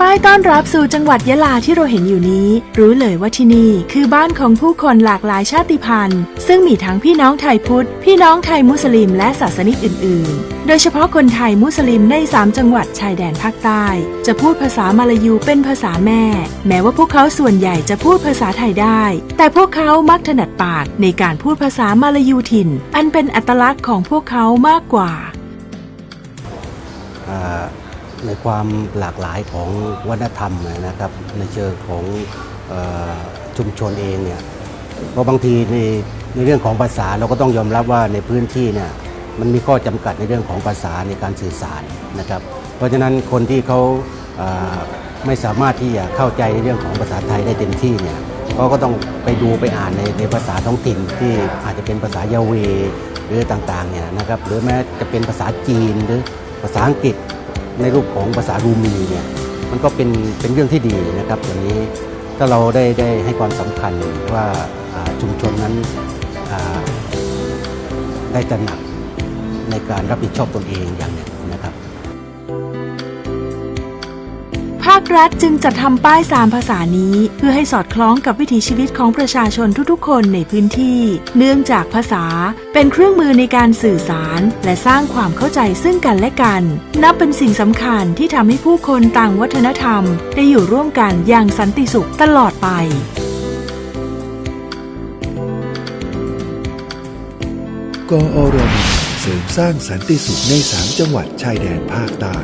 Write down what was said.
ป้ายต้อนรับสู่จังหวัดยะลาที่เราเห็นอยู่นี้ รู้เลยว่าที่นี่คือบ้านของผู้คนหลากหลายชาติพันธุ์ ซึ่งมีทั้งพี่น้องไทยพุทธ พี่น้องไทยมุสลิมและศาสนิกอื่น ๆ โดยเฉพาะคนไทยมุสลิมใน 3 จังหวัดชายแดนภาคใต้ จะพูดภาษามาลายูเป็นภาษาแม่ แม้ว่าพวกเขาส่วนใหญ่จะพูดภาษาไทยได้ แต่พวกเขามักถนัดปากในการพูดภาษามาลายูถิ่น อันเป็นอัตลักษณ์ของพวกเขามากกว่า ในความหลากหลายของวัฒนธรรมนะครับ ในเชิงของอชุมชนเองเนี่ยเพราะบางทีในในเรื่องของภาษาเราก็ต้องยอมรับว่าในพื้นที่เนี่ยมันมีข้อจำกัดในเรื่องของภาษาในการสื่อสารนะครับ เพราะฉะนั้นคนที่เขาอ่าไม่สามารถที่จะเข้าใจในเรื่องของภาษาไทยได้เต็มที่เนี่ยเขาก็ต้องไปดูไปอ่านในในภาษาท้องถิ่นที่อาจจะเป็นภาษายาเวหรือต่างๆเนี่ยนะครับหรือแม้จะเป็นภาษาจีนหรือ ภาษาอังกฤษในรูปของภาษารูมีเนี่ยมันก็เป็นเป็นเรื่องที่ดีนะครับอย่างนี้ถ้าเราได้ได้ให้ความสำคัญว่าชุมชนนั้นได้ตระหนักในการรับผิดชอบตนเองอย่างเนี่ย ภาครัฐจึงจัดทำป้ายสามภาษานี้ เพื่อให้สอดคล้องกับวิถีชีวิตของประชาชนทุกๆ คนในพื้นที่ เนื่องจากภาษาเป็นเครื่องมือในการสื่อสาร และสร้างความเข้าใจซึ่งกันและกัน นับเป็นสิ่งสำคัญที่ทำให้ผู้คนต่างวัฒนธรรม ได้อยู่ร่วมกันอย่างสันติสุขตลอดไปกอรมเสริมสร้างสันติสุขใน3จังหวัดชายแดนภาคใต้